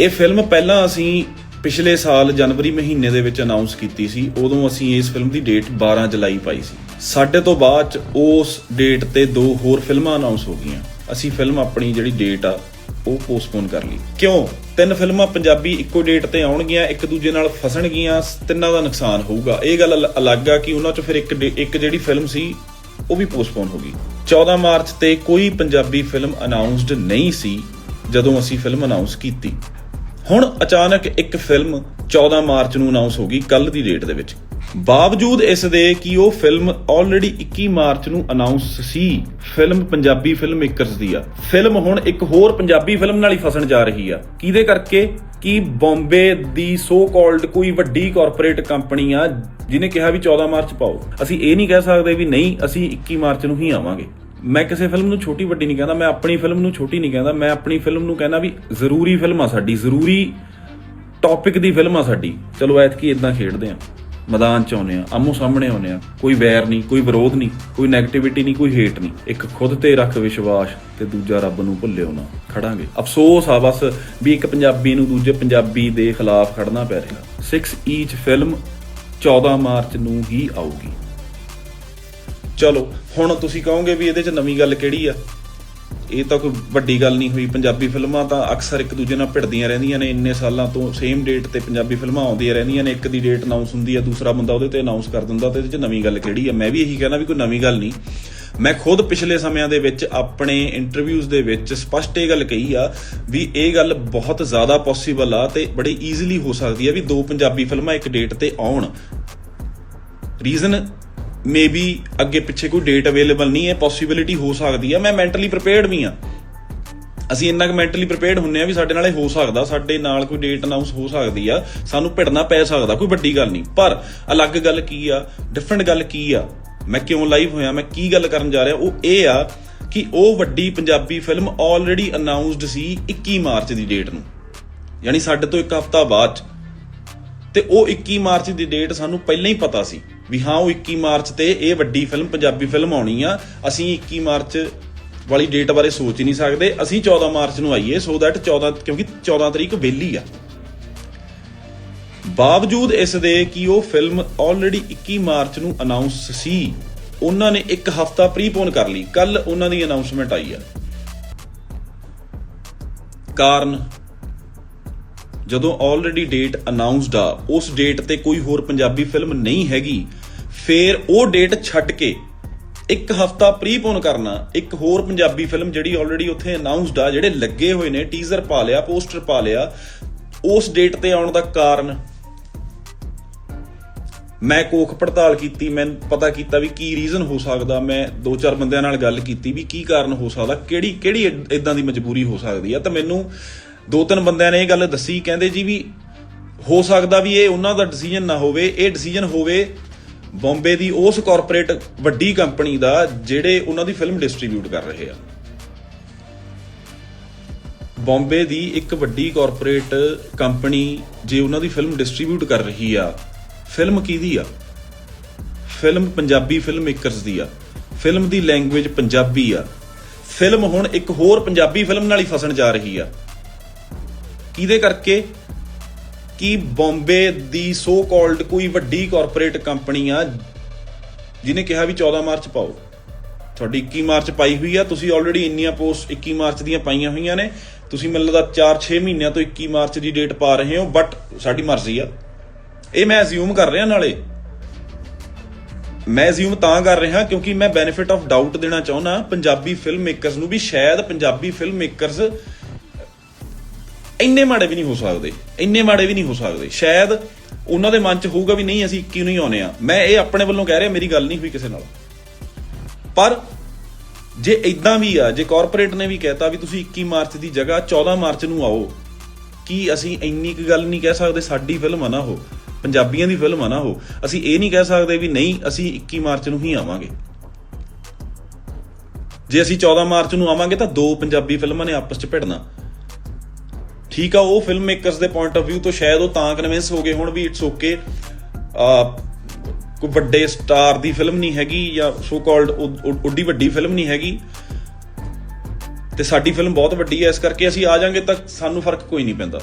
ਇਹ ਫਿਲਮ ਪਹਿਲਾਂ ਅਸੀਂ ਪਿਛਲੇ ਸਾਲ ਜਨਵਰੀ ਮਹੀਨੇ ਦੇ ਵਿੱਚ ਅਨਾਉਂਸ ਕੀਤੀ ਸੀ, ਉਦੋਂ ਅਸੀਂ ਇਸ ਫਿਲਮ ਦੀ ਡੇਟ 12 ਜੁਲਾਈ ਪਾਈ ਸੀ। ਸਾਡੇ ਤੋਂ ਬਾਅਦ 'ਚ ਉਸ ਡੇਟ ਤੇ ਦੋ ਹੋਰ ਫਿਲਮਾਂ ਅਨਾਉਂਸ ਹੋ ਗਈਆਂ। ਅਸੀਂ ਫਿਲਮ ਆਪਣੀ ਜਿਹੜੀ ਡੇਟ ਆ, ਉਹ ਪੋਸਟਪੋਨ ਕਰ ਲਈ। ਕਿਉਂ? ਤਿੰਨ ਫਿਲਮਾਂ ਪੰਜਾਬੀ ਇੱਕੋ ਡੇਟ ਤੇ ਆਉਣਗੀਆਂ, ਇੱਕ ਦੂਜੇ ਨਾਲ ਫਸਣਗੀਆਂ, ਤਿੰਨਾਂ ਦਾ ਨੁਕਸਾਨ ਹੋਊਗਾ। ਇਹ ਗੱਲ ਅਲੱਗ ਆ ਕਿ ਉਹਨਾਂ 'ਚੋਂ ਫਿਰ ਇੱਕ ਡੇ- ਇੱਕ ਜਿਹੜੀ ਫਿਲਮ ਸੀ, ਉਹ ਵੀ ਪੋਸਟਪੋਨ ਹੋ ਗਈ। 14 ਮਾਰਚ ਤੇ ਕੋਈ ਪੰਜਾਬੀ ਫਿਲਮ ਅਨਾਉਂਸਡ ਨਹੀਂ ਸੀ, ਜਦੋਂ ਅਸੀਂ ਫਿਲਮ ਅਨਾਉਂਸ ਕੀਤੀ। ਹੁਣ ਅਚਾਨਕ ਇੱਕ ਫਿਲਮ 14 ਮਾਰਚ ਨੂੰ ਅਨਾਉਂਸ ਹੋ ਗਈ ਕੱਲ ਦੀ ਡੇਟ ਦੇ ਵਿੱਚ। ਬਾਵਜੂਦ ਇਸ ਦੇ ਕਿ ਉਹ ਫਿਲਮ ਆਲਰੇਡੀ 21 ਮਾਰਚ ਨੂੰ ਅਨਾਉਂਸ ਸੀ ਫਿਲਮ ਪੰਜਾਬੀ ਫਿਲਮ ਮੇਕਰਸ ਦੀ ਆ। ਫਿਲਮ ਹੁਣ ਇੱਕ ਹੋਰ ਪੰਜਾਬੀ ਫਿਲਮ ਨਾਲ ਹੀ ਫਸਣ ਜਾ ਰਹੀ ਆ। ਕਿਹਦੇ ਕਰਕੇ? ਕਿ ਬੰਬੇ ਦੀ ਸੋ ਕਾਲਡ ਕੋਈ ਵੱਡੀ ਕਾਰਪੋਰੇਟ ਕੰਪਨੀ ਆ, ਜਿਹਨੇ ਕਿਹਾ ਵੀ 14 ਮਾਰਚ ਪਾਓ। ਅਸੀਂ ਇਹ ਨਹੀਂ ਕਹਿ ਸਕਦੇ ਵੀ ਨਹੀਂ, ਅਸੀਂ 21 ਮਾਰਚ ਨੂੰ ਹੀ ਆਵਾਂਗੇ। ਮੈਂ ਕਿਸੇ ਫਿਲਮ ਨੂੰ ਛੋਟੀ ਵੱਡੀ ਨਹੀਂ ਕਹਿੰਦਾ, ਮੈਂ ਆਪਣੀ ਫਿਲਮ ਨੂੰ ਛੋਟੀ ਨਹੀਂ ਕਹਿੰਦਾ, ਮੈਂ ਆਪਣੀ ਫਿਲਮ ਨੂੰ ਕਹਿੰਦਾ ਵੀ ਜ਼ਰੂਰੀ ਫਿਲਮ ਆ ਸਾਡੀ, ਜ਼ਰੂਰੀ ਟੌਪਿਕ ਦੀ ਫਿਲਮ ਆ ਸਾਡੀ। ਚਲੋ ਐਤਕੀ ਇਦਾਂ ਖੇਡਦੇ ਆ ਮੈਦਾਨ ਚ ਆਉਨੇ ਆ ਆਮੋ ਸਾਹਮਣੇ ਆਉਨੇ ਆ ਕੋਈ ਵੈਰ ਨਹੀਂ, ਕੋਈ ਵਿਰੋਧ ਨਹੀਂ, ਕੋਈ 네ਗੇਟਿਵਿਟੀ ਨਹੀਂ, ਕੋਈ ਹੇਟ ਨਹੀਂ। ਇੱਕ ਖੁਦ ਤੇ ਰੱਖ ਵਿਸ਼ਵਾਸ ਤੇ ਦੂਜਾ ਰੱਬ ਨੂੰ ਭੁੱਲਿਓ ਨਾ। ਖੜਾਂਗੇ। ਅਫਸੋਸ ਆ ਬਸ ਵੀ ਇੱਕ ਪੰਜਾਬੀ ਨੂੰ ਦੂਜੇ ਪੰਜਾਬੀ ਦੇ ਖਿਲਾਫ ਖੜਨਾ ਪੈ ਰਿਹਾ। 6 ਈਚ ਫਿਲਮ 14 ਮਾਰਚ ਨੂੰ ਹੀ ਆਊਗੀ। ਚਲੋ, ਹੁਣ ਤੁਸੀਂ ਕਹੋਗੇ ਵੀ ਇਹਦੇ 'ਚ ਨਵੀਂ ਗੱਲ ਕਿਹੜੀ ਆ? ਇਹ ਤਾਂ ਕੋਈ ਵੱਡੀ ਗੱਲ ਨਹੀਂ ਹੋਈ। ਪੰਜਾਬੀ ਫਿਲਮਾਂ ਤਾਂ ਅਕਸਰ ਇੱਕ ਦੂਜੇ ਨਾਲ ਭਿੜਦੀਆਂ ਰਹਿੰਦੀਆਂ ਨੇ। ਇੰਨੇ ਸਾਲਾਂ ਤੋਂ ਸੇਮ ਡੇਟ ਤੇ ਪੰਜਾਬੀ ਫਿਲਮਾਂ ਆਉਂਦੀਆਂ ਰਹਿੰਦੀਆਂ ਨੇ। ਇੱਕ ਦੀ ਡੇਟ ਅਨਾਉਂਸ ਹੁੰਦੀ ਆ, ਦੂਸਰਾ ਬੰਦਾ ਉਹਦੇ ਤੇ ਅਨਾਉਂਸ ਕਰ ਦਿੰਦਾ ਤੇ ਇਹਦੇ 'ਚ ਨਵੀਂ ਗੱਲ ਕਿਹੜੀ ਆ? ਮੈਂ ਵੀ ਇਹੀ ਕਹਿਣਾ ਵੀ ਕੋਈ ਨਵੀਂ ਗੱਲ ਨਹੀਂ। ਮੈਂ ਖੁਦ ਪਿਛਲੇ ਸਮਿਆਂ ਦੇ ਵਿੱਚ ਆਪਣੇ ਇੰਟਰਵਿਊਜ਼ ਦੇ ਵਿੱਚ ਸਪਸ਼ਟ ਇਹ ਗੱਲ ਕਹੀ ਆ ਵੀ ਇਹ ਗੱਲ ਬਹੁਤ ਜ਼ਿਆਦਾ ਪੋਸੀਬਲ ਆ ਤੇ ਬੜੀ ਈਜ਼ੀਲੀ ਹੋ ਸਕਦੀ ਆ ਵੀ ਦੋ ਪੰਜਾਬੀ ਫਿਲਮਾਂ ਇੱਕ ਡੇਟ ਤੇ ਆਉਣ। ਰੀਜ਼ਨ ਮੇਬੀ ਅੱਗੇ ਪਿੱਛੇ ਕੋਈ ਡੇਟ ਅਵੇਲੇਬਲ ਨਹੀਂ ਹੈ ਪੋਸਿਬਿਲਿਟੀ ਹੋ ਸਕਦੀ ਹੈ ਮੈਂ ਮੈਂਟਲੀ ਪ੍ਰੀਪੇਅਰਡ ਵੀ ਆ। ਅਸੀਂ ਇੰਨਾ ਕੁ ਮੈਂਟਲੀ ਪ੍ਰੀਪੇਅਰਡ ਹੁੰਨੇ ਆ ਵੀ ਸਾਡੇ ਨਾਲ ਇਹ ਹੋ ਸਕਦਾ, ਸਾਡੇ ਨਾਲ ਕੋਈ ਡੇਟ ਅਨਾਉਂਸ ਹੋ ਸਕਦੀ ਆ। ਸਾਨੂੰ ਭਿੜਨਾ ਪੈ ਸਕਦਾ, ਕੋਈ ਵੱਡੀ ਗੱਲ ਨਹੀਂ। ਪਰ ਅਲੱਗ ਗੱਲ ਕੀ ਆ ਡਿਫਰੈਂਟ ਗੱਲ ਕੀ ਆ? ਮੈਂ ਕਿਉਂ ਲਾਈਵ ਹੋਇਆ, ਮੈਂ ਕੀ ਗੱਲ ਕਰਨ ਜਾ ਰਿਹਾ? ਉਹ ਇਹ ਆ ਕਿ ਉਹ ਵੱਡੀ ਪੰਜਾਬੀ ਫਿਲਮ ਆਲਰੇਡੀ ਅਨਾਉਂਸਡ ਸੀ 21 ਮਾਰਚ ਦੀ ਡੇਟ ਨੂੰ। ਯਾਨੀ ਸਾਡੇ ਤੋਂ ਇੱਕ ਹਫ਼ਤਾ ਬਾਅਦ। 'ਚ ਤੇ ਉਹ 21 ਮਾਰਚ ਦੀ ਡੇਟ ਸਾਨੂੰ ਪਹਿਲਾਂ ਹੀ ਪਤਾ ਸੀ। ਵੀ ਹਾਂ, ਉਹ 21 ਮਾਰਚ ਤੇ ਇਹ ਵੱਡੀ ਫਿਲਮ, ਪੰਜਾਬੀ ਫਿਲਮ ਆਉਣੀ ਆ। ਅਸੀਂ 21 ਮਾਰਚ ਵਾਲੀ ਡੇਟ ਬਾਰੇ ਸੋਚ ਹੀ ਨਹੀਂ ਸਕਦੇ। ਅਸੀਂ 14 ਮਾਰਚ ਨੂੰ ਆਈਏ ਸੋ ਦੈਟ 14 ਕਿਉਂਕਿ 14 ਤਰੀਕ ਵਿਹਲੀ ਆ। ਬਾਵਜੂਦ ਇਸ ਦੇ ਕਿ ਉਹ ਫਿਲਮ ਆਲਰੇਡੀ 21 ਮਾਰਚ ਨੂੰ ਅਨਾਉਂਸ ਸੀ, ਉਹਨਾਂ ਨੇ ਇੱਕ ਹਫਤਾ ਪ੍ਰੀਪੋਨ ਕਰ ਲਈ। ਕੱਲ ਉਹਨਾਂ ਦੀ ਅਨਾਉਂਸਮੈਂਟ ਆਈ ਆ। ਕਾਰਨ? ਜਦੋਂ ਆਲਰੇਡੀ ਡੇਟ ਅਨਾਉਂਸਡ ਆ, ਉਸ ਡੇਟ ਤੇ ਕੋਈ ਹੋਰ ਪੰਜਾਬੀ ਫਿਲਮ ਨਹੀਂ ਹੈਗੀ, ਫੇਰ ਉਹ ਡੇਟ ਛੱਡ ਕੇ ਇੱਕ ਹਫਤਾ ਪ੍ਰੀਪੋਨ ਕਰਨਾ, ਇੱਕ ਹੋਰ ਪੰਜਾਬੀ ਫਿਲਮ ਜਿਹੜੀ ਆਲਰੇਡੀ ਉੱਥੇ ਅਨਾਉਂਸਡ ਆ, ਜਿਹੜੇ ਲੱਗੇ ਹੋਏ ਨੇ ਟੀਜ਼ਰ ਪਾ ਲਿਆ ਪੋਸਟਰ ਪਾ ਲਿਆ, ਉਸ ਡੇਟ ਤੇ ਆਉਣ ਦਾ ਕਾਰਨ ਮੈਂ ਕੋਖ ਪੜਤਾਲ ਕੀਤੀ, ਮੈਂ ਪਤਾ ਕੀਤਾ ਵੀ ਕੀ ਰੀਜ਼ਨ ਹੋ ਸਕਦਾ, ਮੈਂ ਦੋ ਚਾਰ ਬੰਦਿਆਂ ਨਾਲ ਗੱਲ ਕੀਤੀ ਵੀ ਕੀ ਕਾਰਨ ਹੋ ਸਕਦਾ, ਕਿਹੜੀ ਕਿਹੜੀ ਇਦਾਂ ਦੀ ਮਜਬੂਰੀ ਹੋ ਸਕਦੀ ਆ, ਤਾਂ ਮੈਨੂੰ ਦੋ ਤਿੰਨ ਬੰਦਿਆਂ ਨੇ ਇਹ ਗੱਲ ਦੱਸੀ, ਕਹਿੰਦੇ ਜੀ ਵੀ ਹੋ ਸਕਦਾ ਵੀ ਇਹ ਉਹਨਾਂ ਦਾ ਡਿਸੀਜਨ ਨਾ ਹੋਵੇ, ਇਹ ਡਿਸੀਜਨ ਹੋਵੇ ਬੰਬੇ ਦੀ ਉਸ ਕਾਰਪੋਰੇਟ ਵੱਡੀ ਕੰਪਨੀ ਦਾ ਜਿਹੜੇ ਉਹਨਾਂ ਦੀ ਫਿਲਮ ਡਿਸਟ੍ਰੀਬਿਊਟ ਕਰ ਰਹੇ ਆ। ਬੰਬੇ ਦੀ ਇੱਕ ਵੱਡੀ ਕਾਰਪੋਰੇਟ ਕੰਪਨੀ ਜੇ ਉਹਨਾਂ ਦੀ ਫਿਲਮ ਡਿਸਟ੍ਰੀਬਿਊਟ ਕਰ ਰਹੀ ਆ ਫਿਲਮ ਕਿਹਦੀ ਆ? ਫਿਲਮ ਪੰਜਾਬੀ ਫਿਲਮ ਮੇਕਰਸ ਦੀ ਆ। ਫਿਲਮ ਦੀ ਲੈਂਗੁਏਜ ਪੰਜਾਬੀ ਆ। ਫਿਲਮ ਹੁਣ ਇੱਕ ਹੋਰ ਪੰਜਾਬੀ ਫਿਲਮ ਨਾਲ ਹੀ ਫਸਣ ਜਾ ਰਹੀ ਆ। ਕਿਹਦੇ ਕਰਕੇ ਕਿ ਬੰਬੇ ਦੀ ਸੋ ਕਾਲਡ ਕੋਈ ਵੱਡੀ ਕਾਰਪੋਰੇਟ ਕੰਪਨੀ ਆ, ਜਿਹਨੇ ਕਿਹਾ ਵੀ 14 ਮਾਰਚ ਪਾਓ। ਤੁਹਾਡੀ 21 ਮਾਰਚ ਪਾਈ ਹੋਈ ਆ, ਤੁਸੀਂ ਆਲਰੇਡੀ ਇੰਨੀਆਂ ਪੋਸਟ 21 ਮਾਰਚ ਦੀਆਂ ਪਾਈਆਂ ਹੋਈਆਂ ਨੇ। ਤੁਸੀਂ ਮੈਨੂੰ ਲੱਗਦਾ 4-6 ਮਹੀਨਿਆਂ ਤੋਂ 21 ਮਾਰਚ ਦੀ ਡੇਟ ਪਾ ਰਹੇ ਹੋ ਬਟ ਸਾਡੀ ਮਰਜ਼ੀ ਆ। ਇਹ ਮੈਂ ਅਸਿਊਮ ਕਰ ਰਿਹਾ ਨਾਲੇ। ਮੈਂ ਅਸਿਊਮ ਤਾਂ ਕਰ ਰਿਹਾ ਕਿਉਂਕਿ ਮੈਂ ਬੈਨੀਫਿਟ ਆਫ ਡਾਊਟ ਦੇਣਾ ਚਾਹੁੰਦਾ। ਪੰਜਾਬੀ ਫਿਲਮ ਮੇਕਰਸ ਨੂੰ ਵੀ, ਸ਼ਾਇਦ ਪੰਜਾਬੀ ਫਿਲਮ ਮੇਕਰਸ ਇੰਨੇ ਮਾੜੇ ਵੀ ਨਹੀਂ ਹੋ ਸਕਦੇ, ਇੰਨੇ ਮਾੜੇ ਵੀ ਨਹੀਂ ਹੋ ਸਕਦੇ। ਸ਼ਾਇਦ ਉਹਨਾਂ ਦੇ ਮਨ 'ਚ ਹੋਊਗਾ ਵੀ ਨਹੀਂ, ਅਸੀਂ 21 ਨੂੰ ਹੀ? ਆਉਨੇ ਆ ਮੈਂ ਇਹ ਆਪਣੇ ਵੱਲੋਂ ਕਹਿ ਰਿਹਾ, ਮੇਰੀ ਗੱਲ ਨਹੀਂ ਹੋਈ ਕਿਸੇ ਨਾਲ। ਪਰ ਜੇ ਇਦਾਂ ਵੀ ਆ, ਜੇ ਕਾਰਪੋਰੇਟ ਨੇ ਵੀ ਕਹਿਤਾ ਵੀ ਤੁਸੀਂ 21 ਮਾਰਚ ਦੀ ਜਗ੍ਹਾ 14 ਮਾਰਚ ਨੂੰ ਆਓ, ਕੀ ਅਸੀਂ ਇੰਨੀ ਕੁ ਗੱਲ ਨਹੀਂ ਕਹਿ ਸਕਦੇ, ਸਾਡੀ ਫਿਲਮ ਆ ਨਾ ਹੋ ਪੰਜਾਬੀਆਂ ਦੀ ਫਿਲਮ ਆ ਨਾ ਹੋ ਅਸੀਂ ਇਹ ਨਹੀਂ ਕਹਿ ਸਕਦੇ ਵੀ ਨਹੀਂ, ਅਸੀਂ 21 ਮਾਰਚ ਨੂੰ ਹੀ ਆਵਾਂਗੇ। ਜੇ ਅਸੀਂ 14 ਮਾਰਚ ਨੂੰ ਆਵਾਂਗੇ ਤਾਂ ਦੋ ਪੰਜਾਬੀ ਫਿਲਮਾਂ ਨੇ ਆਪਸ 'ਚ ਭਿੜਨਾ। ਠੀਕ ਆ, ਉਹ ਫਿਲਮ ਮੇਕਰਸ ਦੇ ਪੁਆਇੰਟ ਆਫ View ਤੋਂ ਸ਼ਾਇਦ ਉਹ ਤਾਂ ਕਨਵਿੰਸ ਹੋ ਗਏ ਹੁਣ ਵੀ ਇਟਸ ਓਕੇ ਕੋਈ ਵੱਡੇ ਸਟਾਰ ਦੀ ਫਿਲਮ ਨਹੀਂ ਹੈਗੀ ਜਾਂ ਸੋ ਕਾਲਡ ਉੱਡੀ ਵੱਡੀ ਫਿਲਮ ਨਹੀਂ ਹੈਗੀ। ਤੇ ਸਾਡੀ ਫਿਲਮ ਬਹੁਤ ਵੱਡੀ ਹੈ ਇਸ ਕਰਕੇ ਅਸੀਂ ਆ ਜਾਾਂਗੇ ਤਾਂ ਸਾਨੂੰ ਫ਼ਰਕ ਕੋਈ ਨਹੀਂ ਪੈਂਦਾ।